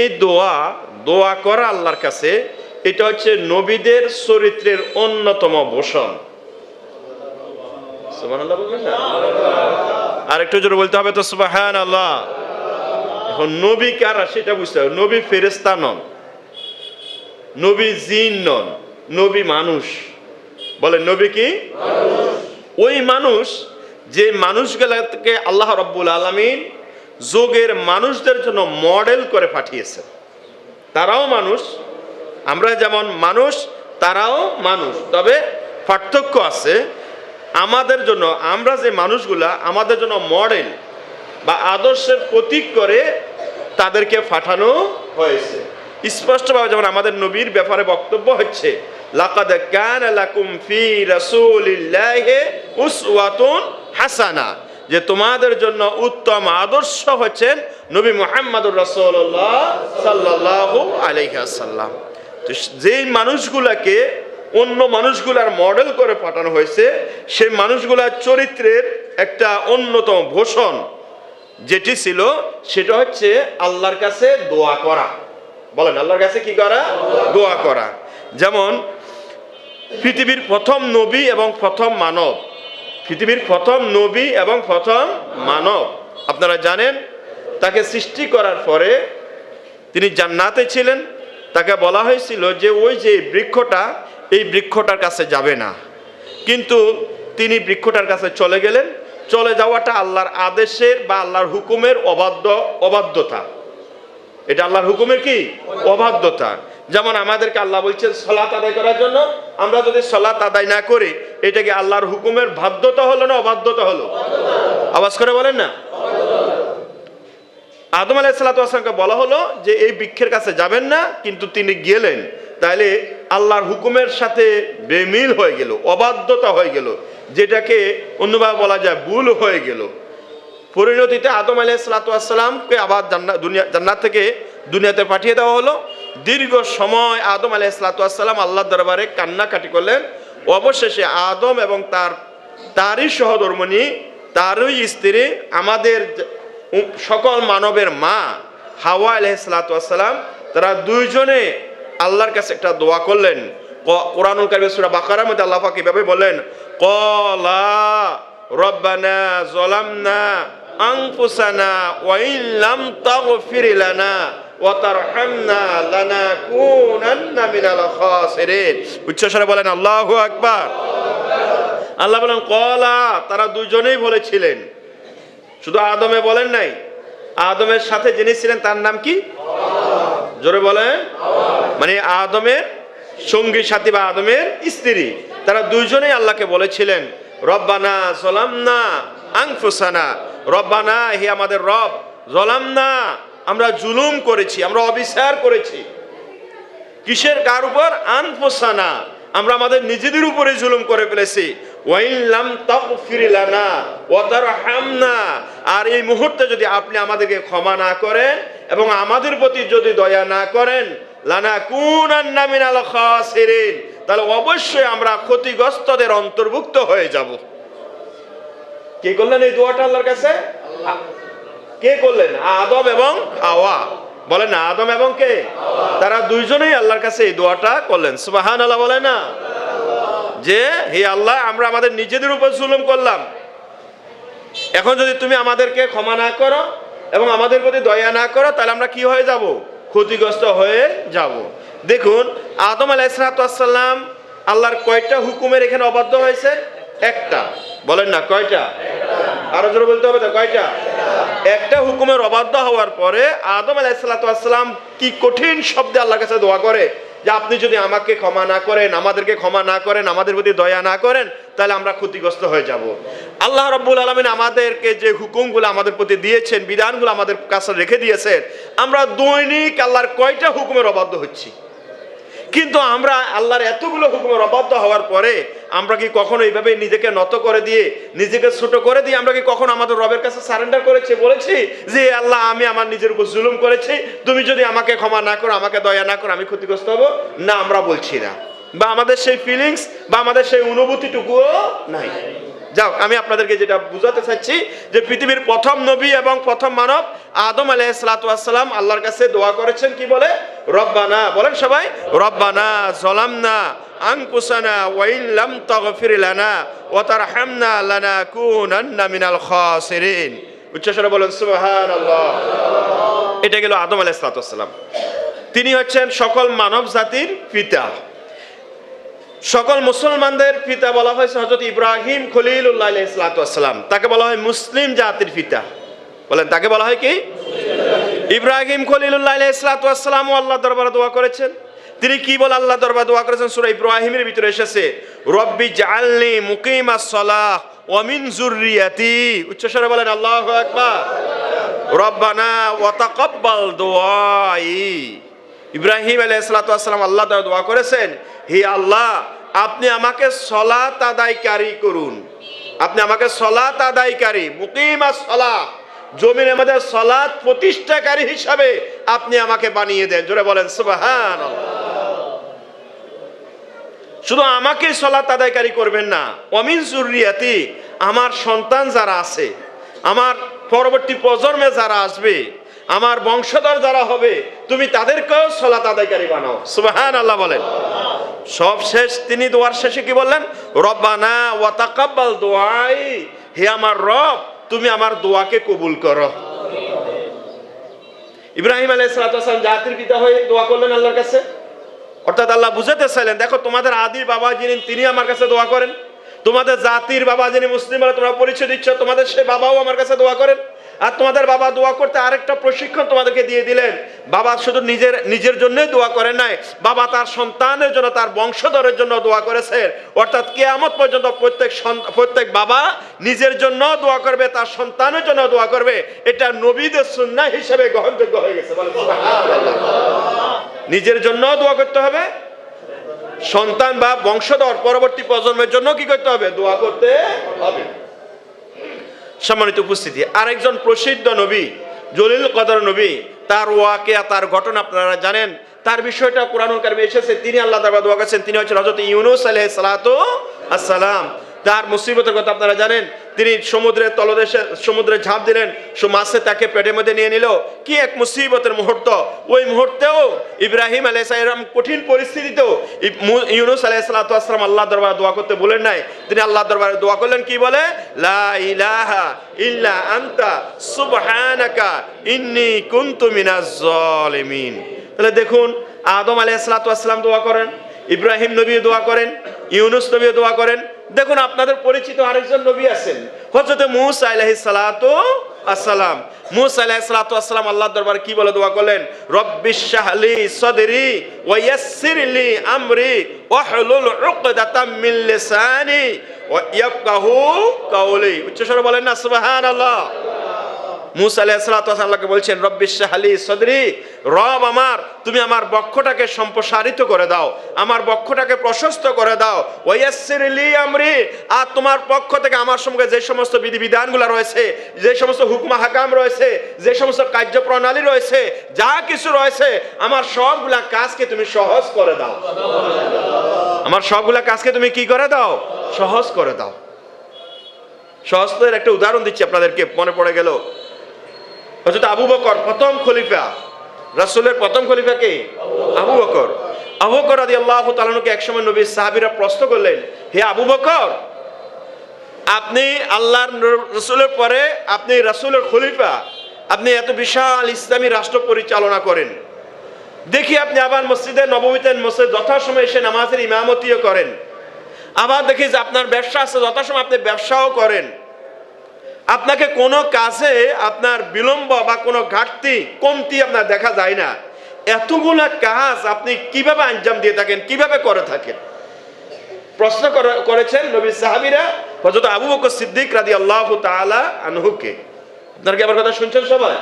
এই দোয়া দোয়া করা আল্লাহর কাছে এটা হচ্ছে নবীদের চরিত্রের অন্যতম ভূষণ আর একটু জোরে বলতে হবে তো সুবাহান আল্লাহ এখন নবী কারা সেটা বুঝতে হবে। নবী ফেরেস্তা নন। নবী জিন নন। নবী মানুষ। বলে নবী কি? ওই মানুষ যে মানুষগুলোকে আল্লাহ রব্বুল আলমিন যোগের মানুষদের জন্য মডেল করে পাঠিয়েছেন তারাও মানুষ, আমরা যেমন মানুষ, তারাও মানুষ। তবে পার্থক্য আছে, আমাদের জন্য, আমরা যে মানুষগুলা, আমাদের জন্য মডেল বা আদর্শের প্রতীক করে তাদেরকে পাঠানো হয়েছে। স্পষ্টভাবে যেমন আমাদের নবীর ব্যাপারে বক্তব্য হচ্ছে, লাকাদ কান হাসানা। যে তোমাদের জন্য উত্তম আদর্শ হচ্ছেন নবী মুহাম্মদুর রাসূলুল্লাহ সাল্লাল্লাহু আলাইহি তো যেই মানুষগুলাকে অন্য মানুষগুলার মডেল করে পাঠানো হয়েছে, সেই মানুষগুলার চরিত্রের একটা অন্যতম ভূষণ যেটি ছিল, সেটা হচ্ছে আল্লাহর কাছে দোয়া করা। বলেন, আল্লাহর কাছে কি করা? দোয়া করা। যেমন পৃথিবীর প্রথম নবী এবং প্রথম মানব। পৃথিবীর প্রথম নবী এবং প্রথম মানব। আপনারা জানেন, তাকে সৃষ্টি করার পরে তিনি জান্নাতে ছিলেন। তাকে বলা হয়েছিল যে ওই যে বৃক্ষটা, এই বৃক্ষটার কাছে যাবে না। কিন্তু তিনি বৃক্ষটার কাছে চলে গেলেন। চলে যাওয়াটা আল্লাহর আদেশের বা আল্লাহর হুকুমের অবাধ্য, অবাধ্যতা। এটা আল্লাহর হুকুমের কি? অবাধ্যতা। যেমন আমাদেরকে আল্লাহ বলছেন সলাত আদায় করার জন্য আমরা যদি সলাত আদায় না করি, এটাকে আল্লাহর হুকুমের বাধ্যতা হলো না অবাধ্যতা হলো? আওয়াজ করে বলেন না। আদম আলাইসালাতামকে বলা হলো যে, এই বৃক্ষের কাছে যাবেন না, কিন্তু তিনি গেলেন। তাহলে আল্লাহর হুকুমের সাথে বেমিল হয়ে গেল, অবাধ্যতা হয়ে গেল, যেটাকে অন্যভাবে বলা যায় ভুল হয়ে গেল। পরিণতিতে আদম আলাইসালাতামকে আবার জান্নাত দুনিয়া, জান্নাত থেকে দুনিয়াতে পাঠিয়ে দেওয়া হলো। দীর্ঘ সময় আদম আলাইসালাতাম আল্লাহ দরবারে কান্নাকাটি করলেন। অবশেষে আদম এবং তার, তারই সহধর্মণী তারই স্ত্রী, আমাদের সকল মানবের মা হাওয়া আলহিসাল্লাম তারা দুইজনে আল্লাহর কাছে একটা দোয়া করলেন। কোরআনুল কারিমের সূরা বাকারার মধ্যে আল্লাহ পাক এভাবে বলেন কলা রব্বানা জলামনা আনফুসানা ওয়া ইন লাম তাগফির লানা ওয়া তারহামনা লানাকুনান্না মিনাল খাসিরিন। উচ্চস্বরে বলেন, আল্লাহু আকবার। আল্লাহ বলেন, কলা। তারা দুজনেই বলেছিলেন। শুধু আদমে বলেন নাই। আদমের সাথে যিনি ছিলেন, তার নাম কি? জোরে বলেন। মানে আদমের সঙ্গী সাথী বা আদমের স্ত্রী। তারা দুইজনেই আল্লাহকে বলেছিলেন, রব্বানা জলামনা আংফুসানা রব্বানা, হে আমাদের রব জলাম না আমরা জুলুম করেছি, আমরা অবিচার করেছি। কিসের কার উপর? আনফোসানা, আমরা আমাদের নিজেদের উপরে জুলুম করে ফেলেছি। আর এই মুহূর্তে যদি আপনি আমাদেরকে ক্ষমা না করেন এবং আমাদের প্রতি যদি দয়া না করেন লানা খাসিরিন, তাহলে অবশ্যই আমরা ক্ষতিগ্রস্তদের অন্তর্ভুক্ত হয়ে যাব। কে করলেন এই দোয়াটা আল্লাহর কাছে? কে করলেন? আদম এবং হাওয়া। বলেন না আদম এবং কে? তারা দুইজনেই আল্লাহর কাছে এই দোয়াটা করলেন। সুবাহান আল্লাহ বলে না? যে হে আল্লাহ আমরা আমাদের নিজেদের উপর জুলুম করলাম। এখন যদি তুমি আমাদেরকে ক্ষমা না করো এবং আমাদের প্রতি দয়া না করো তাহলে আমরা কি হয়ে যাব? ক্ষতিগ্রস্ত হয়ে যাব। দেখুন আদম আলাইসালাম আল্লাহর কয়টা হুকুমের এখানে অবাধ্য হয়েছে? একটা। বলেন না, কয়টা? আরও জোরে বলতে হবে তো, কয়টা? একটা হুকুমের অবাধ্য হওয়ার পরে আদম আলাইসালাম কি কঠিন শব্দে আল্লাহর কাছে দোয়া করে? যে আপনি যদি আমাকে ক্ষমা না করেন, আমাদেরকে ক্ষমা না করেন, আমাদের প্রতি দয়া না করেন, তাহলে আমরা ক্ষতিগ্রস্ত হয়ে যাব। আল্লাহ রব্বুল আলমিন আমাদেরকে যে হুকুমগুলো আমাদের প্রতি দিয়েছেন, বিধানগুলো আমাদের কাছে রেখে দিয়েছেন, আমরা দৈনিক আল্লাহর কয়টা হুকুমের অবাধ্য হচ্ছি? কিন্তু আমরা আল্লাহর এতগুলো হুকুমের অবাধ্য হওয়ার পরে আমরা কি কখনো এইভাবে নিজেকে নত করে দিয়ে, নিজেকে ছোট করে দিয়ে আমরা কি কখনো আমাদের রবের কাছে সারেন্ডার করেছি, বলেছি যে, আল্লাহ, আমি আমার নিজের উপর জুলুম করেছি, তুমি যদি আমাকে ক্ষমা না করো, আমাকে দয়া না করো, আমি ক্ষতিগ্রস্ত হব না, আমরা বলছি না। বা আমাদের সেই ফিলিংস বা আমাদের সেই অনুভূতিটুকুও নাই। যাও, আমি আপনাদেরকে যেটা বুঝাতে চাচ্ছি যে পৃথিবীর প্রথম নবী এবং প্রথম মানব আদম আলাহ সালাতাম আল্লাহর কাছে দোয়া করেছেন, কি বলে? রব্বানা, বলেন সবাই, রব্বানা জলামনা মিনাল খাসিরিন। উচ্চস্বরে বলেন এটা গেল আদম তিনি হচ্ছেন সকল মানব জাতির পিতা। সকল মুসলমানদের পিতা বলা হয়েছে হজরত ইব্রাহিম খলিলুল্লাহ ইসলাতাম তাকে বলা হয় মুসলিম জাতির পিতা। বলেন, তাকে বলা হয় কি? ইব্রাহিম খলিলুল্লাহ ইসলাতাম আল্লাহ দরবার দোয়া করেছেন। তিনি কি বলে আল্লাহ দরবার দোয়া করেছেন? সুরা ইব্রাহিমের ভিতরে এসেছে, রব্বি জালনি মুকিমা সলাহ ওয়ামিন জুররিয়াতি উচ্চস্বরে বলেন, আল্লাহ আকবার। রব্বানা ওয়া তাকাব্বাল ইব্রাহিম আলাইহিসসালাম আল্লাহ দ্বারা দোয়া করেছেন, হে আল্লাহ, আপনি আমাকে সলাত আদায়কারী করুন। আপনি আমাকে সলাত আদায়কারী, মুকিমা সলা জমির আমাদের সলাৎ প্রতিষ্ঠাকারী হিসাবে আপনি আমাকে বানিয়ে দেন। জোরে বলেন সুবাহান শুধু আমাকে সলাত আদায়কারী করবেন না অমিন জুরিয়াতি আমার সন্তান যারা আছে, আমার পরবর্তী প্রজন্মে যারা আসবে আমার বংশধর যারা হবে, তুমি তাদেরকেও সলাত আদায়কারী বানাও। সুবাহান আল্লাহ বলেন। সব শেষ, তিনি দোয়ার শেষে কি বললেন? রব্বানা ওয়াতাকাব্বাল দোয়াই, হে আমার রব, তুমি আমার দোয়াকে কবুল করো। ইব্রাহিম আলাইহিস সালাম জাতির পিতা হয়ে দোয়া করলেন আল্লাহর কাছে? অর্থাৎ আল্লাহ বুঝাতে চাইলেন, দেখো তোমাদের আদির বাবা যিনি, তিনি আমার কাছে দোয়া করেন। তোমাদের জাতির বাবা যিনি মুসলিম, তোমরা পরিচয় দিচ্ছ, তোমাদের সে বাবাও আমার কাছে দোয়া করেন। আর তোমাদের বাবা দোয়া করতে আরেকটা প্রশিক্ষণ তোমাদেরকে দিয়ে দিলেন। বাবা শুধু নিজের নিজের জন্যই দোয়া করেন নাই, বাবা তার সন্তানের জন্য, তার বংশধরের জন্য দোয়া করেছেন। অর্থাৎ কেয়ামত পর্যন্ত প্রত্যেক প্রত্যেক বাবা নিজের জন্য দোয়া করবে, তার সন্তানের জন্য দোয়া করবে। এটা নবীদের সুন্না হিসেবে গ্রহণযোগ্য হয়ে গেছে নিজের জন্য দোয়া করতে হবে, সন্তান বা বংশধর পরবর্তী প্রজন্মের জন্য কি করতে হবে? দোয়া করতে হবে। সম্মানিত উপস্থিতি। আরেকজন প্রসিদ্ধ নবী, জলিল কদর নবী, তার ওয়াকে তার ঘটনা আপনারা জানেন। তার বিষয়টা কোরআন কারিমে এসেছে। তিনি আল্লাহ তাবাদ তিনি হচ্ছেন হযরত ইউনুস আলহ সালাতু আসসালাম তার মুসিবতের কথা আপনারা জানেন। তিনি সমুদ্রের তলদেশে সমুদ্রে ঝাঁপ দিলেন। সো মাসে তাকে পেটের মধ্যে নিয়ে নিল। কি এক মুসিবতের মুহূর্ত। ওই মুহূর্তেও ইব্রাহিম আলাইসালাম কঠিন পরিস্থিতিতেও ইউনুস আলাইসালাম আল্লাহ দরবারে দোয়া করতে বলেন নাই। তিনি আল্লাহ দরবারে দোয়া করলেন, কি বলে? লা ইল্লা আনতা, সুবহানাকা ইন্নী কুনতু মিনাজ তাহলে দেখুন, আদম আলাইহিসসালাম দোয়া করেন, ইব্রাহিম নবী দোয়া করেন, ইউনুস নবী দোয়া করেন দেখুন, আপনাদের পরিচিত আরেকজন নবী আছেন হজরতে মুসা আলাইহিস সালাতু আসসালাম মুসা আলাইহিস সালাতু আসসালাম আল্লাহর দরবারে কি বলে দোয়া করলেন? রব্বিশাহলি সদরি ওয়া ইয়াসসিরলি আমরি ওয়াহলুল উকদাতাম মিন লিসানি ওয়া ইয়াফকাহু কাওলি। উচ্চস্বরে বলেন না, সুবহানাল্লাহ। মুসা বলছেন রব্বিশ শাহালি সদরি, রব আমার, তুমি আমার বক্ষটাকে সম্প্রসারিত করে দাও, আমার বক্ষটাকে প্রশস্ত করে দাও আমরি, আর তোমার পক্ষ থেকে আমার সঙ্গে যে সমস্ত বিধিবিধানগুলো রয়েছে, যে সমস্ত হাকাম রয়েছে, যে সমস্ত কার্যপ্রণালী রয়েছে, যা কিছু রয়েছে, আমার সবগুলা কাজকে তুমি সহজ করে দাও। আমার সবগুলা কাজকে তুমি কি করে দাও? সহজ করে দাও। সহজের একটা উদাহরণ দিচ্ছি আপনাদেরকে, মনে পড়ে গেল। হযরত আবু বকর প্রথম খলিফা। রাসূলের প্রথম খলিফা কে? আবু বকর। আবু বকর রাদিয়াল্লাহু তাআলাকে একসময় নবী সাহাবীরা প্রশ্ন করলেন, হে আবু বকর, আপনি আল্লাহর রসুলের পরে আপনি রাসূলের খলিফা, আপনি এত বিশাল ইসলামী রাষ্ট্র পরিচালনা করেন। দেখি আপনি আবার মসজিদে, নবমীতে মসজিদ যথাসময় এসে নামাজের ইমামতিও করেন। আবার দেখি যে আপনার ব্যবসা আছে, যথাসময় আপনি ব্যবসাও করেন। আপনাকে কোনো কাজে আপনার বিলম্ব বা কোনো ঘাটতি, কমতি আপনার দেখা যায় না। এতগুলা কাজ আপনি কীভাবে আঞ্জাম দিয়ে থাকেন, কীভাবে করে থাকেন? প্রশ্ন করে- করেছেন নবী সাহাবিরা, হযরত আবু বকর সিদ্দিক রাদি আল্লাহ তাআলা আনহুকে। আপনার কি আমার কথা শুনছেন সবাই?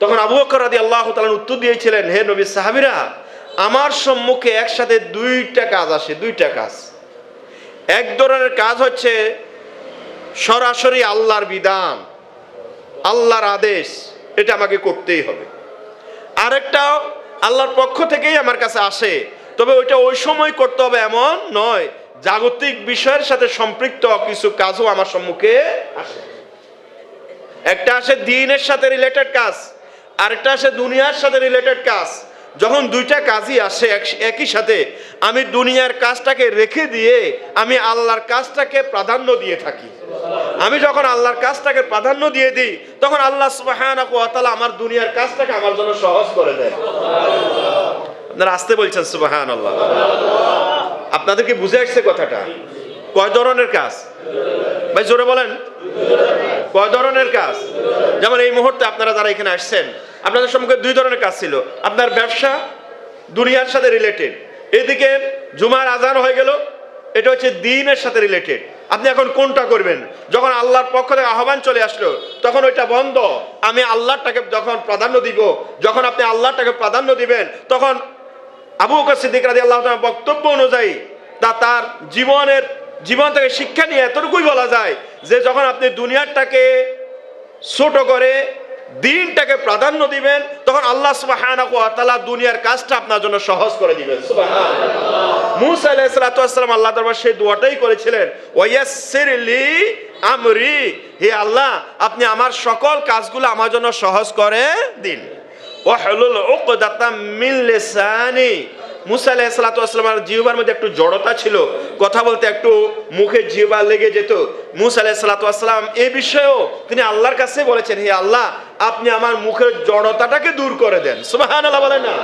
তখন আবু বকর রাদি আল্লাহ তাআলা উত্তর দিয়েছিলেন, হে নবী সাহাবিরা, আমার সম্মুখে একসাথে দুইটা কাজ আসে, দুইটা কাজ। এক ধরনের কাজ হচ্ছে সরাসরি আল্লাহর বিধান, আল্লাহর আদেশ, এটা আমাকে করতেই হবে। আরেকটাও আল্লাহর পক্ষ থেকেই আমার কাছে আসে, তবে ওইটা ওই সময় করতে হবে এমন নয়, জাগতিক বিষয়ের সাথে সম্পৃক্ত কিছু কাজও আমার সম্মুখে আসে। একটা আসে দিনের সাথে রিলেটেড কাজ, আরেকটা আসে দুনিয়ার সাথে রিলেটেড কাজ। যখন দুইটা কাজই আসে, এক- একই সাথে, আমি দুনিয়ার কাজটাকে রেখে দিয়ে আমি আল্লাহর কাজটাকে প্রাধান্য দিয়ে থাকি। আমি যখন আল্লাহর কাজটাকে প্রাধান্য দিয়ে দিই, তখন আল্লাহ তাআলা আমার দুনিয়ার কাজটাকে আমার জন্য সহজ করে দেয়। আপনারা আসতে বলছেন সুবহানাল্লাহ। আপনাদের কি বুঝে আসছে কথাটা? কয় ধরনের কাজ? ভাই, জোরে বলেন। কয় ধরনের কাজ? যেমন এই মুহূর্তে আপনারা যারা এখানে আসছেন আপনাদের সম্মুখে দুই ধরনের কাজ ছিল। আপনার ব্যবসা, দুনিয়ার সাথে রিলেটেড এদিকে জুমার আজান হয়ে গেল, এটা হচ্ছে দিনের সাথে রিলেটেড আপনি এখন কোনটা করবেন? যখন আল্লাহর পক্ষ থেকে আহ্বান চলে আসলো, তখন ওইটা বন্ধ। আমি আল্লাহটাকে যখন প্রাধান্য দিব, যখন আপনি আল্লাহটাকে প্রাধান্য দিবেন, তখন আবু সিদ্দিক রাজি আল্লাহ বক্তব্য অনুযায়ী তা তার জীবনের, জীবন থেকে শিক্ষা নিয়ে এতটুকুই বলা যায় যে যখন আপনি দুনিয়ারটাকে ছোট করে দিনটাকে প্রাধান্য দিবেন, তখন আল্লাহ সুবাহ দুনিয়ার কাজটা আপনার জন্য সহজ করে দিবেন। মুসা আলাইহিস সালাতু আল্লাহ দরবার সেই দোয়াটাই করেছিলেন ওয়াইয়াসসির লি আমরি হে আল্লাহ, আপনি আমার সকল কাজগুলো আমার জন্য সহজ করে দিন। ওয়াহলুল উকদাতাম মিন লিসানি মুসা আলাইহিস সালাতু ওয়াসসালামের জিহ্বার মধ্যে একটু জড়তা ছিল, কথা বলতে একটু মুখে জিহ্বা লেগে যেত। মুসা আলাইহিস সালাতু ওয়াসসালাম এই বিষয়েও তিনি আল্লাহর কাছে বলেছেন, হে আল্লাহ, আপনি আমার মুখের জড়তাটাকে দূর করে দেন। সুবহানাল্লাহ বলেন না।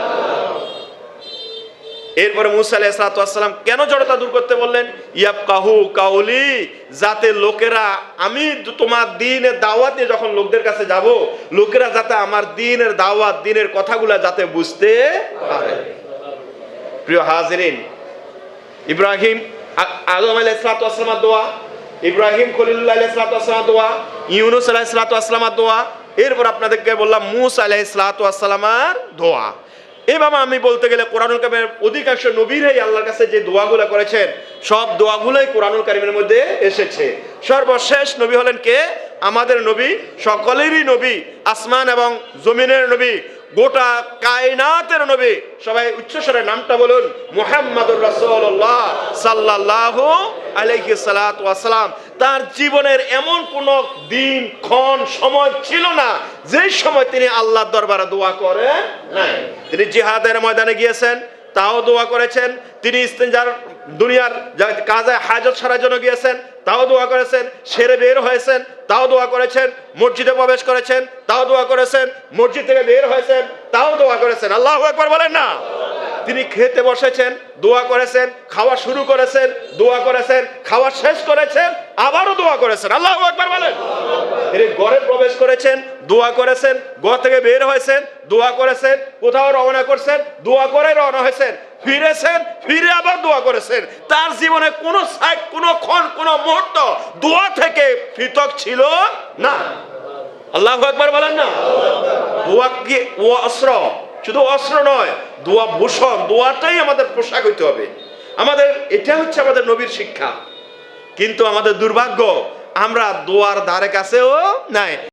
এরপরে মুসা আলাইসালাম কেন জড়তা দূর করতে বললেন ইয়াব কাহু কাউলি, যাতে লোকেরা, আমি তোমার দিনের দাওয়াত নিয়ে যখন লোকদের কাছে যাব, লোকেরা যাতে আমার দিনের দাওয়াত, দিনের কথাগুলা যাতে বুঝতে পারে। প্রিয় হাজিরিন, ইব্রাহিম আ- আদম আলাইসালামের দোয়া, ইব্রাহিম খলিল্লা খলিল্লাহ আলাইসালামের দোয়া, ইউনুস আলাইসালামের দোয়া, এরপর আপনাদেরকে বললাম মুস আলাইসালামের দোয়া। এভাবে আমি বলতে গেলে কোরআনুল কারিমের অধিকাংশ নবীরাই আল্লাহর কাছে যে দোয়াগুলো করেছেন, সব দোয়াগুলোই কোরআনুল কারিমের মধ্যে এসেছে। সর্বশেষ নবী হলেন কে? আমাদের নবী, সকলেরই নবী, আসমান এবং জমিনের নবী গোটা কায়নাতের নবী। সবাই উচ্চস্বরে নামটা বলুন। মুহাম্মাদুর রাসূলুল্লাহ সাল্লাল্লাহু আলাইহি সাল্লাতু ওয়াসালাম। তার জীবনের এমন কোন দিন, ক্ষণ, সময় ছিল না যে সময় তিনি আল্লাহর দরবারে দোয়া করেন নাই। তিনি জিহাদের ময়দানে গিয়েছেন, তাও দোয়া করেছেন। তিনি ইস্তেঞ্জার দুনিয়ার কাজে হাজত সারার জন্য গিয়েছেন, তাও দোয়া করেছেন, সেরে বের হয়েছেন, তাও দোয়া করেছেন, মসজিদে প্রবেশ করেছেন, তাও দোয়া করেছেন, মসজিদ থেকে বের হয়েছেন, তাও দোয়া করেছেন। আল্লাহ একবার বলেন না। তিনি খেতে বসেছেন, দোয়া করেছেন, খাওয়া শুরু করেছেন, দোয়া করেছেন, খাওয়া শেষ করেছেন, আবারও দোয়া করেছেন। আল্লাহ একবার বলেন। তিনি ঘরে প্রবেশ করেছেন, দোয়া করেছেন, ঘর থেকে বের হয়েছেন, দোয়া করেছেন, কোথাও রওনা করছেন, দোয়া করে রওনা হয়েছেন। ফিরেছেন, ফিরে আবার দোয়া করেছেন। তার জীবনে কোনো সাইড, কোনো ক্ষণ, কোনো মুহূর্ত দোয়া থেকে পৃথক ছিল না। আল্লাহ একবার বলেন না? দোয়া কি, ও অস্ত্র? শুধু অস্ত্র নয়, দোয়া ভূষণ, দোয়াটাই আমাদের পোশাক হইতে হবে। আমাদের, এটা হচ্ছে আমাদের নবীর শিক্ষা। কিন্তু আমাদের দুর্ভাগ্য, আমরা দোয়ার ধারে কাছেও নাই।